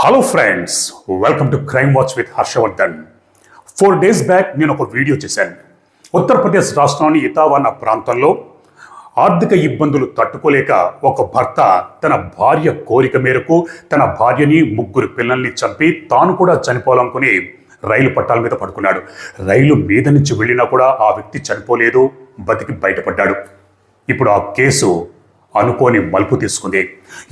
Hello friends welcome to crime watch with Harshavardhan four days back నేను ఒక video చేశాను. ఉత్తరప్రదేశ్ రాష్ట్రంలోని ఇతావానా ప్రాంతంలో ఆర్థిక ఇబ్బందులు తట్టుకోలేక ఒక భర్త తన భార్య కోరిక మేరకు తన భార్యని ముగ్గురు పిల్లల్ని చంపి తాను కూడా చనిపోవాలనుకుని రైలు పట్టాల మీద పడుకున్నాడు. రైలు మీద నుంచి వెళ్ళినా కూడా ఆ వ్యక్తి చనిపోలేదు బతికి బయటపడ్డాడు. ఇప్పుడు ఆ కేసు అనుకోని మలుపు తీసుకుంది.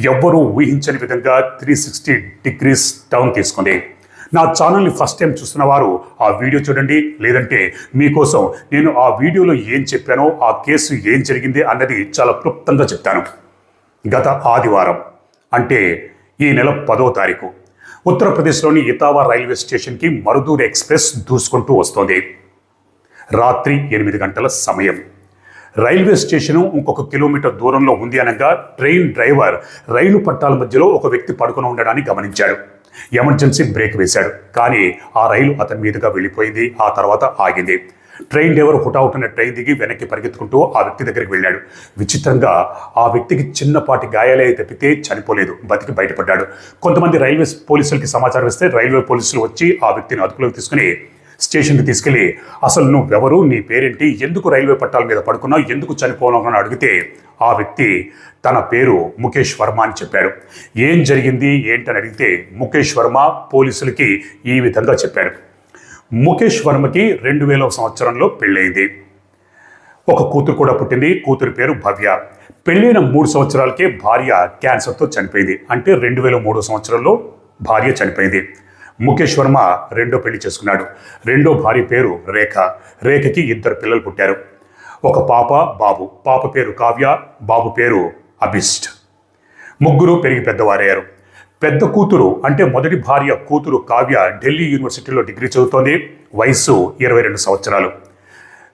ఎవ్వరూ ఊహించని విధంగా త్రీ సిక్స్టీ డిగ్రీస్ టర్న్ తీసుకుంది. నా ఛానల్ని ఫస్ట్ టైం చూస్తున్న వారు ఆ వీడియో చూడండి. లేదంటే మీకోసం నేను ఆ వీడియోలో ఏం చెప్పానో ఆ కేసు ఏం జరిగింది అన్నది చాలా క్లుప్తంగా చెప్తాను. గత ఆదివారం అంటే ఈ నెల పదో తారీఖు ఉత్తరప్రదేశ్లోని ఇతావా రైల్వే స్టేషన్కి మరుదూర్ ఎక్స్ప్రెస్ దూసుకుంటూ వస్తోంది. రాత్రి ఎనిమిది గంటల సమయం. రైల్వే స్టేషను ఇంకొక కిలోమీటర్ దూరంలో ఉంది అనగా ట్రైన్ డ్రైవర్ రైలు పట్టాల మధ్యలో ఒక వ్యక్తి పడుకుని ఉండడాన్ని గమనించాడు. ఎమర్జెన్సీ బ్రేక్ వేశాడు. కానీ ఆ రైలు అతని మీదుగా వెళ్ళిపోయింది. ఆ తర్వాత ఆగింది. ట్రైన్ డ్రైవర్ హుటాహుటిన ట్రైన్ దిగి వెనక్కి పరిగెత్తుకుంటూ ఆ వ్యక్తి దగ్గరికి వెళ్ళాడు. విచిత్రంగా ఆ వ్యక్తికి చిన్నపాటి గాయాలే తప్పితే చనిపోలేదు. బతికి బయటపడ్డాడు. కొంతమంది రైల్వే పోలీసులకి సమాచారం ఇస్తే రైల్వే పోలీసులు వచ్చి ఆ వ్యక్తిని అదుపులోకి తీసుకుని స్టేషన్కి తీసుకెళ్ళి అసలు నువ్వెవరు? నీ పేరేంటి? ఎందుకు రైల్వే పట్టాల మీద పడుకున్నావు? ఎందుకు చనిపోనావు అని అడిగితే ఆ వ్యక్తి తన పేరు ముఖేష్ వర్మ అని చెప్పాడు ఏం జరిగింది? ఏంటని అడిగితే ముఖేష్ వర్మ పోలీసులకి ఈ విధంగా చెప్పాడు ముఖేష్ వర్మకి రెండు వేల సంవత్సరంలో పెళ్ళైంది ఒక కూతురు కూడా పుట్టింది. కూతురు పేరు భవ్య. పెళ్ళైన మూడు సంవత్సరాలకే భార్య క్యాన్సర్తో చనిపోయింది. అంటే రెండు వేల మూడో సంవత్సరంలో భార్య చనిపోయింది. ముఖేష్ వర్మ రెండో పెళ్ళి చేసుకున్నాడు. రెండో భార్య పేరు రేఖ. రేఖకి ఇద్దరు పిల్లలు పుట్టారు. ఒక పాప బాబు. పాప పేరు కావ్య. బాబు పేరు అభిస్ట్ ముగ్గురు పెరిగి పెద్దవారయ్యారు. పెద్ద కూతురు అంటే మొదటి భార్య కూతురు కావ్య ఢిల్లీ యూనివర్సిటీలో డిగ్రీ చదువుతోంది. వయస్సు ఇరవై రెండు సంవత్సరాలు.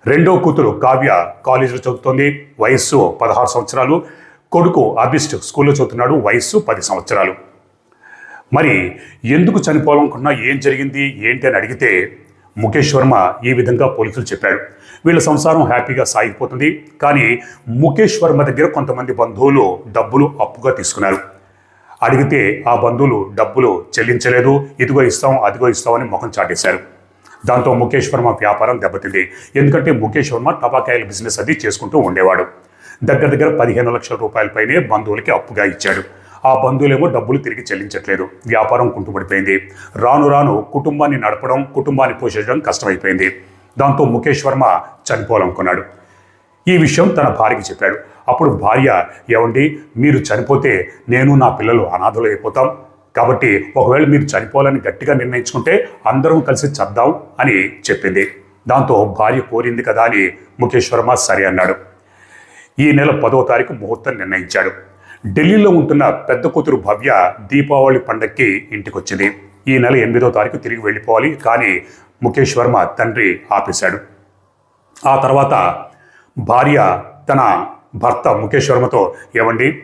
రెండో కూతురు కావ్య కాలేజీలో చదువుతోంది. వయస్సు పదహారు సంవత్సరాలు. కొడుకు అభిస్ట్ స్కూల్లో చదువుతున్నాడు. వయస్సు పది సంవత్సరాలు. మరి ఎందుకు చనిపోవాలనుకున్నా ఏం జరిగింది? ఏంటి అని అడిగితే ముఖేష్ వర్మ ఈ విధంగా పోలీసులు చెప్పాడు వీళ్ళ సంసారం హ్యాపీగా సాగిపోతుంది. కానీ ముఖేష్ వర్మ దగ్గర కొంతమంది బంధువులు డబ్బులు అప్పుగా తీసుకున్నారు. అడిగితే ఆ బంధువులు డబ్బులు చెల్లించలేదు. ఇదిగో ఇస్తాం అదిగో ఇస్తామని ముఖం చాటేశారు. దాంతో ముఖేష్ వర్మ వ్యాపారం దెబ్బతింది. ఎందుకంటే ముఖేష్ వర్మ టపాకాయల బిజినెస్ అది చేసుకుంటూ ఉండేవాడు. దగ్గర దగ్గర పదిహేను లక్షల రూపాయలపైనే బంధువులకి అప్పుగా ఇచ్చాడు. ఆ బంధువులేమో డబ్బులు తిరిగి చెల్లించట్లేదు. వ్యాపారం కుంటుపడిపోయింది. రాను రాను కుటుంబాన్ని నడపడం కుటుంబాన్ని పోషించడం కష్టమైపోయింది. దాంతో ముఖేష్ వర్మ చనిపోవాలనుకున్నాడు. ఈ విషయం తన భార్యకి చెప్పాడు. అప్పుడు భార్య ఏమండి మీరు చనిపోతే నేను నా పిల్లలు అనాథలు అయిపోతాం. కాబట్టి ఒకవేళ మీరు చనిపోవాలని గట్టిగా నిర్ణయించుకుంటే అందరం కలిసి చద్దాం అని చెప్పింది. దాంతో భార్య కోరింది కదా అని ముఖేష్ వర్మ సరే అన్నాడు. ఈ నెల పదో తారీఖు ముహూర్తం నిర్ణయించాడు. ఢిల్లీలో ఉంటున్న పెద్ద కూతురు భవ్య దీపావళి పండక్కి ఇంటికొచ్చింది. ఈ నెల ఎనిమిదో తారీఖు తిరిగి వెళ్ళిపోవాలి. కానీ ముఖేష్ వర్మ తండ్రి ఆపేశాడు. ఆ తర్వాత భార్య తన భర్త ముఖేష్ వర్మతో ఏమండి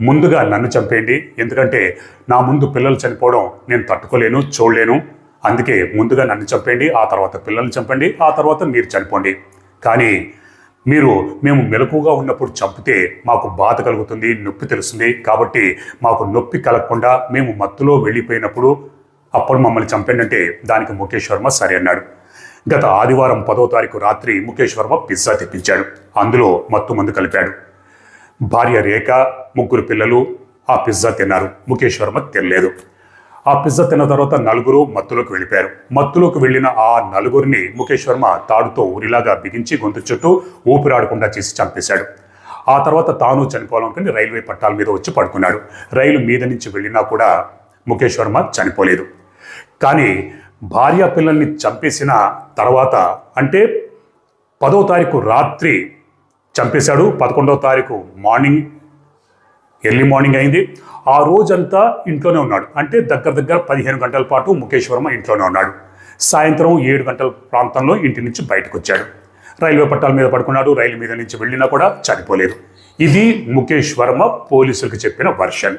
ముందుగా నన్ను చంపేయండి. ఎందుకంటే నా ముందు పిల్లలు చనిపోవడం నేను తట్టుకోలేను చూడలేను. అందుకే ముందుగా నన్ను చంపేయండి ఆ తర్వాత పిల్లల్ని చంపండి ఆ తర్వాత మీరు చనిపోండి. కానీ మీరు మేము మెలకుగా ఉన్నప్పుడు చంపితే మాకు బాధ కలుగుతుంది నొప్పి తెలుస్తుంది. కాబట్టి మాకు నొప్పి కలగకుండా మేము మత్తులో వెళ్ళిపోయినప్పుడు అప్పుడు మమ్మల్ని చంపండి దానికి ముఖేష్ వర్మ సరే అన్నాడు. గత ఆదివారం పదో తారీఖు రాత్రి ముఖేష్ వర్మ పిజ్జా తెప్పించాడు. అందులో మత్తు మందు కలిపాడు. భార్య రేఖ ముగ్గురు పిల్లలు ఆ పిజ్జా తిన్నారు. ముఖేష్ వర్మ తినలేదు. ఆ పిజ్జా తిన్న తర్వాత నలుగురు మత్తులోకి వెళ్ళిపోయారు. మత్తులోకి వెళ్ళిన ఆ నలుగురిని ముఖేష్ వర్మ తాడుతో ఉరిలాగా బిగించి గొంతు చుట్టూ ఊపిరాడకుండా చేసి చంపేశాడు. ఆ తర్వాత తాను చనిపోవాలనుకుని రైల్వే పట్టాల మీద వచ్చి పడుకున్నాడు. రైలు మీద నుంచి వెళ్ళినా కూడా ముఖేష్ వర్మ చనిపోలేదు. కానీ భార్య పిల్లల్ని చంపేసిన తర్వాత అంటే పదో తారీఖు రాత్రి చంపేశాడు. పదకొండవ తారీఖు మార్నింగ్ ఎర్లీ మార్నింగ్ అయింది. ఆ రోజంతా ఇంట్లోనే ఉన్నాడు. అంటే దగ్గర దగ్గర పదిహేను గంటల పాటు ముఖేష్ వర్మ ఇంట్లోనే ఉన్నాడు. సాయంత్రం ఏడు గంటల ప్రాంతంలో ఇంటి నుంచి బయటకు వచ్చాడు రైల్వే పట్టాల మీద పడుకున్నాడు. రైలు మీద నుంచి వెళ్ళినా కూడా చనిపోలేదు. ఇది ముఖేష్ వర్మ పోలీసులకు చెప్పిన వర్షన్.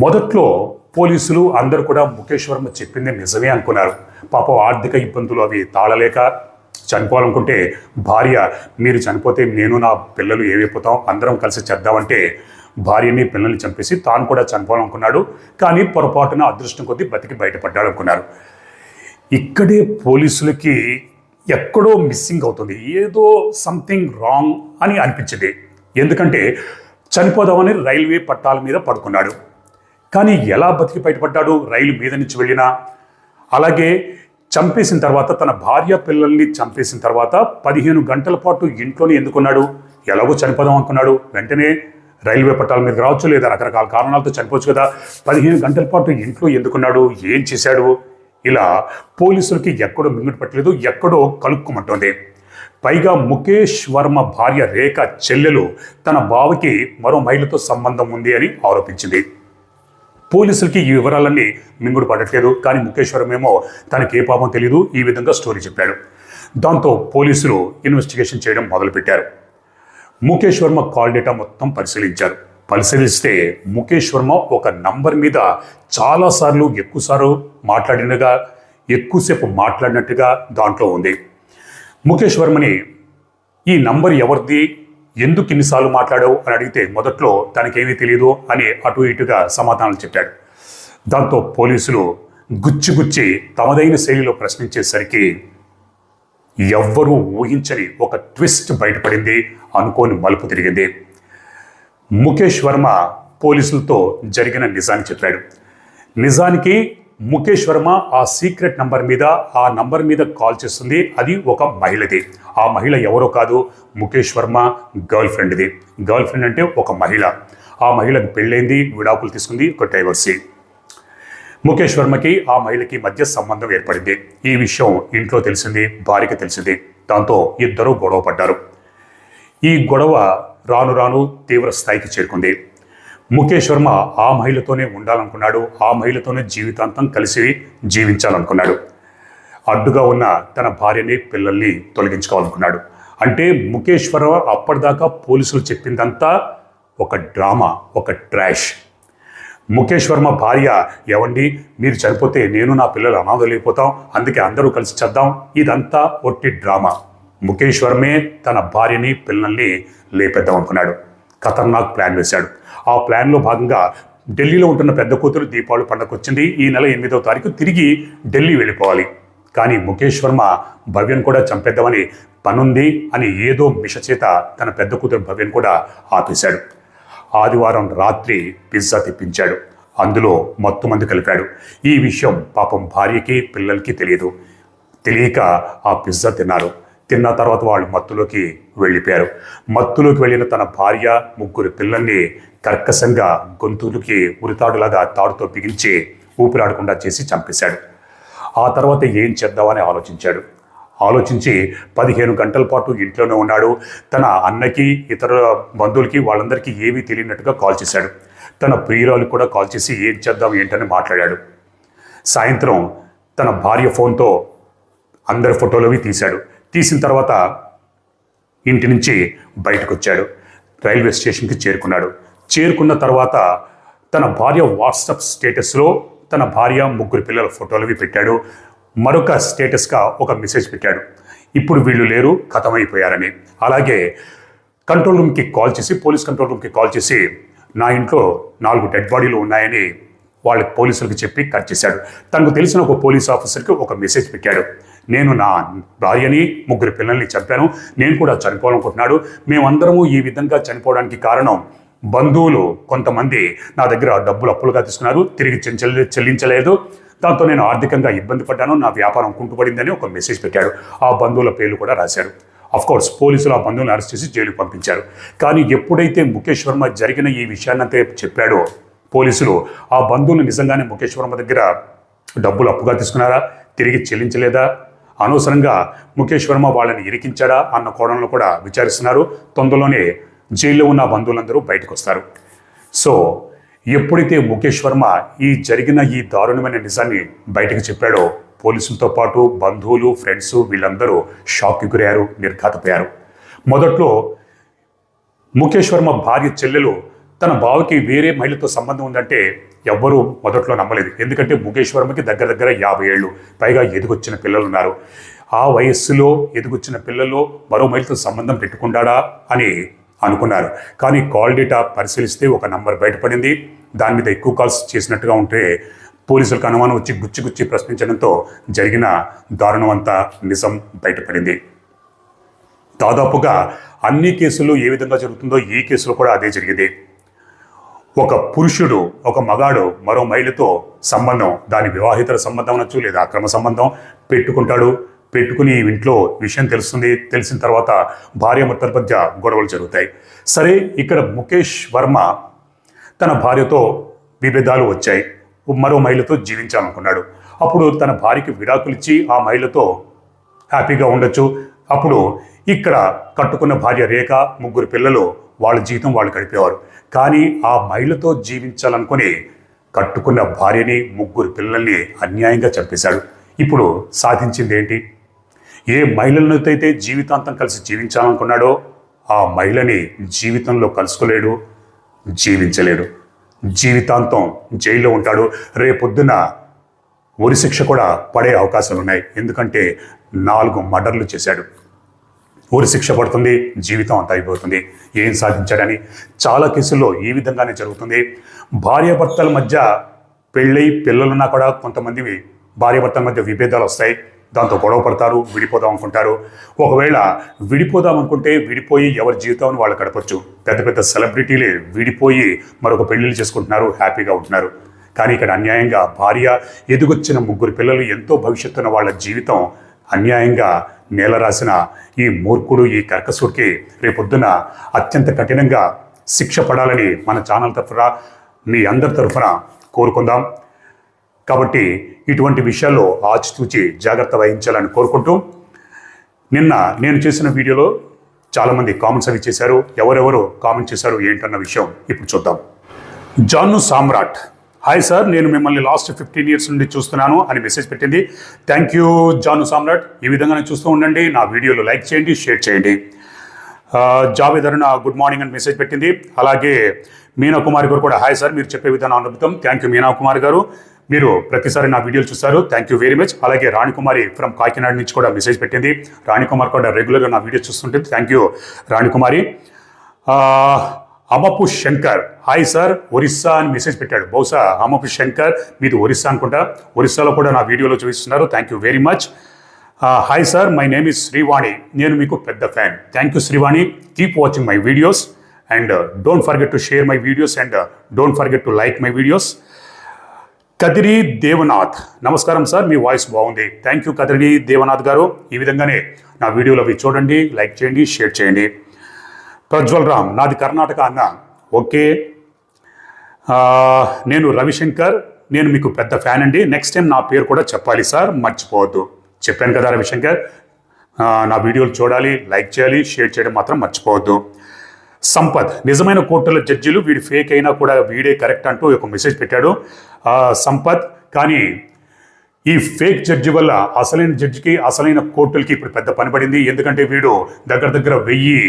మొదట్లో పోలీసులు అందరూ కూడా ముఖేష్ వర్మ చెప్పింది నిజమే అనుకున్నారు. పాపం ఆర్థిక ఇబ్బందులు అవి తాళలేక చనిపోవాలనుకుంటే భార్య మీరు చనిపోతే నేను నా పిల్లలు ఏమైపోతాం? అందరం కలిసి చేద్దామంటే భార్యని పిల్లల్ని చంపేసి తాను కూడా చనిపోవాలనుకున్నాడు. కానీ పొరపాటున అదృష్టం కొద్దీ బతికి బయటపడ్డాడు అనుకున్నారు ఇక్కడే పోలీసులకి ఎక్కడో మిస్సింగ్ అవుతుంది. ఏదో సంథింగ్ రాంగ్ అని అనిపించింది. ఎందుకంటే చనిపోదామని రైల్వే పట్టాల మీద పడుకున్నాడు. కానీ ఎలా బతికి బయటపడ్డాడు? రైలు మీద నుంచి వెళ్ళినా? అలాగే చంపేసిన తర్వాత తన భార్య పిల్లల్ని చంపేసిన తర్వాత పదిహేను గంటల పాటు ఇంట్లోనే ఎందుకున్నాడు? ఎలాగో చనిపోదాం అనుకున్నాడు వెంటనే రైల్వే పట్టాల మీద రావచ్చు లేదా రకరకాల కారణాలతో చనిపోవచ్చు కదా. పదిహేను గంటల పాటు ఇంట్లో ఎందుకున్నాడు? ఏం చేశాడు? ఇలా పోలీసులకి ఎక్కడో మింగుడు పట్టలేదు ఎక్కడో కలుక్కుమంటోంది. పైగా ముఖేష్ వర్మ భార్య రేఖ చెల్లెలు తన బావకి మరో మహిళతో సంబంధం ఉంది అని ఆరోపించింది. పోలీసులకి ఈ వివరాలన్నీ మింగుడు పడట్లేదు. కానీ ముఖేశ్వరం ఏమో తనకి ఏ పాపం తెలియదు ఈ విధంగా స్టోరీ చెప్పాడు. దాంతో పోలీసులు ఇన్వెస్టిగేషన్ చేయడం మొదలుపెట్టారు. ముఖేష్ వర్మ కాల్ డేటా మొత్తం పరిశీలించారు. పరిశీలిస్తే ముఖేష్ వర్మ ఒక నంబర్ మీద చాలాసార్లు ఎక్కువసార్లు మాట్లాడినగా ఎక్కువసేపు మాట్లాడినట్టుగా దాంట్లో ఉంది. ముఖేష్ వర్మని ఈ నంబర్ ఎవరిది? ఎందుకు ఇన్నిసార్లు మాట్లాడావు? అని అడిగితే మొదట్లో తనకేమీ తెలియదు అని అటు ఇటుగా సమాధానాలు చెప్పాడు. దాంతో పోలీసులు గుచ్చి గుచ్చి తమదైన శైలిలో ప్రశ్నించేసరికి ఎవ్వరూ ఊహించని ఒక ట్విస్ట్ బయటపడింది అనుకోని మలుపు తిరిగింది. ముఖేష్ వర్మ పోలీసులతో జరిగిన నిజాన్ని చెప్పాడు. నిజానికి ముఖేష్ వర్మ ఆ సీక్రెట్ నంబర్ మీద ఆ నంబర్ మీద కాల్ చేస్తుంది. అది ఒక మహిళది. ఆ మహిళ ఎవరో కాదు ముఖేష్ వర్మ గర్ల్ ఫ్రెండ్ది. గర్ల్ ఫ్రెండ్ అంటే ఒక మహిళ. ఆ మహిళకు పెళ్ళైంది విడాకులు తీసుకుంది ఒక డైవర్సీ. ముఖేష్ వర్మకి ఆ మహిళకి మధ్య సంబంధం ఏర్పడింది. ఈ విషయం ఇంట్లో తెలిసింది భార్యకి తెలిసింది. దాంతో ఇద్దరూ గొడవ పడ్డారు. ఈ గొడవ రాను రాను తీవ్ర స్థాయికి చేరుకుంది. ముఖేష్ వర్మ ఆ మహిళతోనే ఉండాలనుకున్నాడు. ఆ మహిళతోనే జీవితాంతం కలిసి జీవించాలనుకున్నాడు. అడ్డుగా ఉన్న తన భార్యని పిల్లల్ని తొలగించుకోవాలనుకున్నాడు. అంటే ముఖేష్ అప్పటిదాకా పోలీసులు చెప్పిందంతా ఒక డ్రామా ఒక ట్రాష్. ముఖేష్ వర్మ భార్య ఎవండి? మీరు చనిపోతే నేను నా పిల్లలు అనాథలైపోతాం. అందుకే అందరూ కలిసి చేద్దాం. ఇదంతా ఒట్టి డ్రామా. ముఖేష్ వర్మే తన భార్యని పిల్లల్ని లేపేద్దాం అనుకున్నాడు. ఖతర్నాక్ ప్లాన్ వేశాడు. ఆ ప్లాన్లో భాగంగా ఢిల్లీలో ఉంటున్న పెద్ద కూతురు దీపావళి పండగ వచ్చింది ఈ నెల ఎనిమిదవ తారీఖు తిరిగి ఢిల్లీ వెళ్ళిపోవాలి. కానీ ముఖేష్ వర్మ భవ్యను కూడా చంపేద్దామని పనుంది అని ఏదో మిషచేత తన పెద్ద కూతురు భవ్యను కూడా ఆపేశాడు. ఆదివారం రాత్రి పిజ్జా తెప్పించాడు. అందులో మత్తు మంది కలిపాడు. ఈ విషయం పాపం భార్యకి పిల్లలకి తెలియదు. తెలియక ఆ పిజ్జా తిన్నారు. తిన్న తర్వాత వాళ్ళు మత్తులోకి వెళ్ళిపోయారు. మత్తులోకి వెళ్ళిన తన భార్య ముగ్గురు పిల్లల్ని కర్కశంగా గొంతులకి ఉరితాడులాగా తాడుతో బిగించి ఊపిరాడకుండా చేసి చంపేశాడు. ఆ తర్వాత ఏం చేద్దామని ఆలోచించాడు. ఆలోచించి పదిహేను గంటల పాటు ఇంట్లోనే ఉన్నాడు. తన అన్నకి ఇతర బంధువులకి వాళ్ళందరికీ ఏమీ తెలియనట్టుగా కాల్ చేశాడు. తన ప్రియురాలు కూడా కాల్ చేసి ఏం చేద్దాం ఏంటని మాట్లాడాడు. సాయంత్రం తన భార్య ఫోన్తో అందరి ఫోటోలవి తీశాడు. తీసిన తర్వాత ఇంటి నుంచి బయటకు వచ్చాడు రైల్వే స్టేషన్కి చేరుకున్నాడు. చేరుకున్న తర్వాత తన భార్య వాట్సాప్ స్టేటస్లో తన భార్య ముగ్గురు పిల్లల ఫోటోలవి పెట్టాడు. మరొక స్టేటస్గా ఒక మెసేజ్ పెట్టాడు. ఇప్పుడు వీళ్ళు లేరు ఖతమైపోయారని అలాగే కంట్రోల్ రూమ్కి కాల్ చేసి పోలీస్ కంట్రోల్ రూమ్కి కాల్ చేసి నా ఇంట్లో నాలుగు డెడ్ బాడీలు ఉన్నాయని వాళ్ళ పోలీసులకు చెప్పి కట్ చేశాడు. తనకు తెలిసిన ఒక పోలీస్ ఆఫీసర్కి ఒక మెసేజ్ పెట్టాడు. నేను నా భార్యని ముగ్గురు పిల్లల్ని చంపాను. నేను కూడా చనిపోవాలనుకుంటున్నాడు. మేమందరము ఈ విధంగా చనిపోవడానికి కారణం బంధువులు కొంతమంది నా దగ్గర డబ్బులు అప్పులుగా తీసుకున్నారు తిరిగి చెల్లించలేదు. దాంతో నేను ఆర్థికంగా ఇబ్బంది పడ్డాను నా వ్యాపారం కుంటుపడిందని ఒక మెసేజ్ పెట్టాడు. ఆ బంధువుల పేర్లు కూడా రాశారు. కోర్స్ పోలీసులు ఆ బంధువులను అరెస్ట్ చేసి జైలుకు పంపించారు. కానీ ఎప్పుడైతే ముఖేష్ వర్మ జరిగిన ఈ విషయాన్నంతే చెప్పాడో పోలీసులు ఆ బంధువులు నిజంగానే ముఖేష్ వర్మ దగ్గర డబ్బులు అప్పుగా తీసుకున్నారా తిరిగి చెల్లించలేదా? అనవసరంగా ముఖేష్ వర్మ వాళ్ళని ఇరికించాడా అన్న కోణంలో కూడా విచారిస్తున్నారు. తొందరలోనే జైల్లో ఉన్న బంధువులందరూ బయటకు వస్తారు సో ఎప్పుడైతే ముఖేష్ వర్మ ఈ జరిగిన ఈ దారుణమైన నిజాన్ని బయటకు చెప్పాడో పోలీసులతో పాటు బంధువులు ఫ్రెండ్స్ వీళ్ళందరూ షాక్కి గురయ్యారు నిర్ఘాతపోయారు. మొదట్లో ముఖేష్ వర్మ భార్య చెల్లెలు తన బావకి వేరే మహిళతో సంబంధం ఉందంటే ఎవ్వరూ మొదట్లో నమ్మలేదు. ఎందుకంటే ముఖేష్ వర్మకి దగ్గర దగ్గర యాభై ఏళ్ళు పైగా ఎదుగొచ్చిన పిల్లలు ఉన్నారు ఆ వయస్సులో ఎదుగొచ్చిన పిల్లల్లో మరో మహిళతో సంబంధం పెట్టుకుంటాడా అని అనుకున్నారు. కానీ కాల్ డేటా పరిశీలిస్తే ఒక నంబర్ బయటపడింది. దాని మీద ఎక్కువ కాల్స్ చేసినట్టుగా ఉంటే పోలీసులకు అనుమానం వచ్చి గుచ్చి గుచ్చి ప్రశ్నించడంతో జరిగిన దారుణం అంతా నిజం బయటపడింది. దాదాపుగా అన్ని కేసులు ఏ విధంగా జరుగుతుందో ఈ కేసులో కూడా అదే జరిగింది. ఒక పురుషుడు ఒక మగాడు మరో మహిళతో సంబంధం దాని వివాహితర సంబంధం అనొచ్చు లేదా అక్రమ సంబంధం పెట్టుకుంటాడు. పెట్టుకుని ఇంట్లో విషయం తెలుస్తుంది. తెలిసిన తర్వాత భార్య భర్తల మధ్య గొడవలు జరుగుతాయి. సరే ఇక్కడ ముఖేష్ వర్మ తన భార్యతో విభేదాలు వచ్చాయి. మరో మహిళతో జీవించాలనుకున్నాడు. అప్పుడు తన భార్యకి విడాకులిచ్చి ఆ మహిళతో హ్యాపీగా ఉండొచ్చు. అప్పుడు ఇక్కడ కట్టుకున్న భార్య రేఖ ముగ్గురు పిల్లలు వాళ్ళ జీవితం వాళ్ళు గడిపేవారు. కానీ ఆ మహిళతో జీవించాలనుకుని కట్టుకున్న భార్యని ముగ్గురు పిల్లల్ని అన్యాయంగా చంపేశాడు. ఇప్పుడు సాధించింది ఏంటి? ఏ మహిళలనైతే జీవితాంతం కలిసి జీవించాలనుకున్నాడో ఆ మహిళని జీవితంలో కలుసుకోలేడు జీవించలేడు. జీవితాంతం జైల్లో ఉంటాడు. రేపొద్దున ఉరి శిక్ష కూడా పడే అవకాశాలు ఉన్నాయి. ఎందుకంటే నాలుగు మర్డర్లు చేశాడు. ఊరి శిక్ష పడుతుంది జీవితం అంతా అయిపోతుంది. ఏం సాధించాడని చాలా కేసుల్లో ఈ విధంగానే జరుగుతుంది. భార్యాభర్తల మధ్య పెళ్ళై పిల్లలున్నా కూడా కొంతమంది భార్యాభర్తల మధ్య విభేదాలు వస్తాయి. దాంతో గొడవ పడతారు విడిపోదాం అనుకుంటారు. ఒకవేళ విడిపోదాం అనుకుంటే విడిపోయి ఎవరి జీవితాన్ని వాళ్ళు గడపచ్చు పెద్ద పెద్ద సెలబ్రిటీలే విడిపోయి మరొక పెళ్ళిళ్ళు చేసుకుంటున్నారు హ్యాపీగా ఉంటున్నారు. కానీ ఇక్కడ అన్యాయంగా భార్య ఎదుగొచ్చిన ముగ్గురు పిల్లలు ఎంతో భవిష్యత్తున్న వాళ్ళ జీవితం అన్యాయంగా నేల రాసిన ఈ మూర్ఖుడు ఈ కర్కసుడికి రేపొద్దున అత్యంత కఠినంగా శిక్ష పడాలని మన ఛానల్ తరఫున మీ అందరి తరఫున కోరుకుందాం. కాబట్టి ఇటువంటి విషయాల్లో ఆచితూచి జాగ్రత్త వహించాలని కోరుకుంటూ నిన్న నేను చేసిన వీడియోలో చాలామంది కామెంట్స్ అవి చేశారు. ఎవరెవరు కామెంట్ చేశారు ఏంటన్న విషయం ఇప్పుడు చూద్దాం. జాను సామ్రాట్. హాయ్ సార్ నేను మిమ్మల్ని లాస్ట్ ఫిఫ్టీన్ ఇయర్స్ నుండి చూస్తున్నాను అని మెసేజ్ పెట్టింది. Thank you Janu Samrat. ఈ విధంగానే చూస్తూ ఉండండి. నా వీడియోలు లైక్ చేయండి షేర్ చేయండి. ఆ, జావేద్ అరుణ గుడ్ మార్నింగ్ అని మెసేజ్ పెట్టింది. అలాగే మీనా కుమారి గారు కూడా హాయ్ సార్ మీరు చెప్పే విధానం అద్భుతం థ్యాంక్ యూ మీనా కుమార్ గారు. మీరు ప్రతిసారి నా వీడియోలు చూస్తారు థ్యాంక్ యూ వెరీ మచ్ అలాగే రాణికుమారి ఫ్రమ్ కాకినాడ నుంచి కూడా మెసేజ్ పెట్టింది. రాణికుమార్ కూడా రెగ్యులర్గా నా వీడియోస్ చూస్తుంటుంది. Thank you Ranikumari. ఆ, అమపు శంకర్. హాయ్ సార్ ఒరిస్సా అని మెసేజ్ పెట్టాడు. బహుశా అమపు శంకర్ మీది ఒరిస్సా అనుకుంటా. ఒరిస్సాలో కూడా నా వీడియోలో చూపిస్తున్నారు. Thank you very much hi sir my name is Srivani నేను మీకు పెద్ద fan thank you Srivani keep watching my videos and don't forget to share my videos and don't forget to like my videos Kadiri Devanath. నమస్కారం sir మీ voice బాగుంది. Thank you Kadiri Devanath garu. ఈ విధంగానే నా వీడియోలు అవి చూడండి like చేయండి షేర్ చేయండి. ప్రజ్వల్ రామ్ నాది కర్ణాటక అన్న. ఓకే. నేను రవిశంకర్ నేను మీకు పెద్ద ఫ్యాన్ అండి. నెక్స్ట్ టైం నా పేరు కూడా చెప్పాలి సార్ మర్చిపోవద్దు. చెప్పాను కదా రవిశంకర్. నా వీడియోలు చూడాలి లైక్ చేయాలి షేర్ చేయడం మాత్రం మర్చిపోవద్దు. సంపత్. నిజమైన కోర్టుల జడ్జిలు వీడు ఫేక్ అయినా కూడా వీడే కరెక్ట్ అంటూ ఒక మెసేజ్ పెట్టాడు. సంపత్ కానీ ఈ ఫేక్ జడ్జి వల్ల అసలైన జడ్జికి అసలైన కోర్టులకి ఇప్పుడు పెద్ద పని పడింది. ఎందుకంటే వీడు దగ్గర దగ్గర వెయ్యి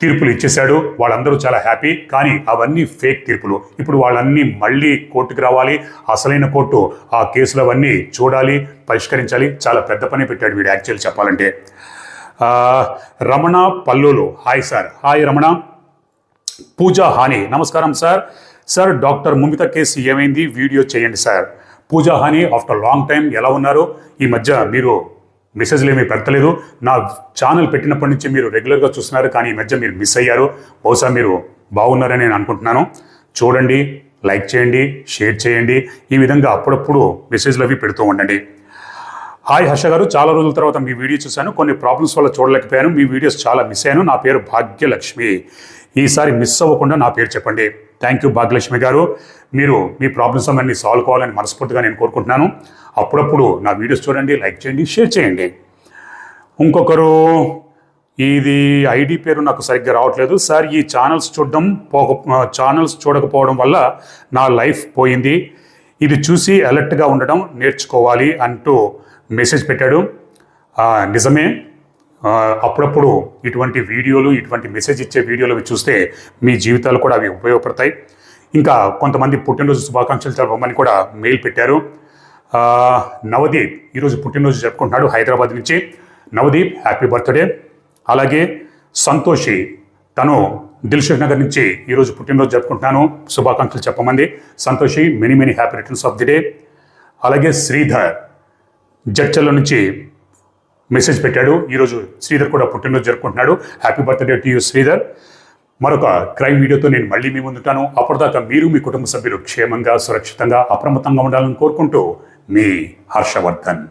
తీర్పులు ఇచ్చేశాడు. వాళ్ళందరూ చాలా హ్యాపీ కానీ అవన్నీ ఫేక్ తీర్పులు. ఇప్పుడు వాళ్ళన్నీ మళ్ళీ కోర్టుకు రావాలి. అసలైన కోర్టు ఆ కేసులు అవన్నీ చూడాలి పరిష్కరించాలి. చాలా పెద్ద పని పెట్టాడు వీడు యాక్చువల్ చెప్పాలంటే. Ramana Pallulu. Hi sir. Hi Ramana. Pooja Hani. నమస్కారం sir. Sir doctor Mumita case ఏమైంది? వీడియో చేయండి sir. Pooja Hani after long time ఎలా ఉన్నారు? ఈ మధ్య మీరు మెసేజ్లు ఏమీ పెడతలేదు. నా ఛానల్ పెట్టినప్పటి నుంచి మీరు రెగ్యులర్గా చూస్తున్నారు కానీ ఈ మధ్య మీరు మిస్ అయ్యారు. బహుశా మీరు బాగున్నారని నేను అనుకుంటున్నాను. చూడండి లైక్ చేయండి షేర్ చేయండి. ఈ విధంగా అప్పుడప్పుడు మెసేజ్లు అవి పెడుతూ ఉండండి. హాయ్ హర్ష గారు చాలా రోజుల తర్వాత మీ వీడియో చూశాను. కొన్ని ప్రాబ్లమ్స్ వల్ల చూడలేకపోయాను. మీ వీడియోస్ చాలా మిస్ అయ్యాను. నా పేరు భాగ్యలక్ష్మి. ఈసారి మిస్ అవ్వకుండా నా పేరు చెప్పండి. థ్యాంక్ యూ భాగ్యలక్ష్మి గారు. మీరు మీ ప్రాబ్లమ్స్ అన్నీ సాల్వ్ కావాలని మనస్ఫూర్తిగా నేను కోరుకుంటున్నాను. అప్పుడప్పుడు నా వీడియోస్ చూడండి లైక్ చేయండి షేర్ చేయండి. ఇంకొకరు ఇది ఐడి పేరు నాకు సరిగ్గా రావట్లేదు. సార్ ఈ ఛానల్స్ చూడడం పోక ఛానల్స్ చూడకపోవడం వల్ల నా లైఫ్ పోయింది. ఇది చూసి అలర్ట్గా ఉండడం నేర్చుకోవాలి అంటూ మెసేజ్ పెట్టాడు. నిజమే. అప్పుడప్పుడు ఇటువంటి వీడియోలు ఇటువంటి మెసేజ్ ఇచ్చే వీడియోలు అవి చూస్తే మీ జీవితాలు కూడా అవి ఉపయోగపడతాయి. ఇంకా కొంతమంది పుట్టినరోజు శుభాకాంక్షలు జరపమని కూడా మెయిల్ పెట్టారు. నవదీప్ ఈరోజు పుట్టినరోజు జరుపుకుంటున్నాడు హైదరాబాద్ నుంచి. Navdeep happy birthday. అలాగే సంతోషి తను దిల్షుక్ నగర్ నుంచి ఈరోజు పుట్టినరోజు జరుపుకుంటున్నాను. శుభాకాంక్షలు చెప్పమంది. Santoshi many many happy returns of the day. అలాగే శ్రీధర్ జడ్చల్లో నుంచి మెసేజ్ పెట్టాడు. ఈరోజు శ్రీధర్ కూడా పుట్టినరోజు జరుపుకుంటున్నాడు. Happy birthday to you Sridhar. మరొక క్రైమ్ వీడియోతో నేను మళ్ళీ మీ ముందుంటాను. అప్పటిదాకా మీరు మీ కుటుంబ సభ్యులు క్షేమంగా సురక్షితంగా అప్రమత్తంగా ఉండాలని కోరుకుంటూ మీ హర్షవర్ధన్.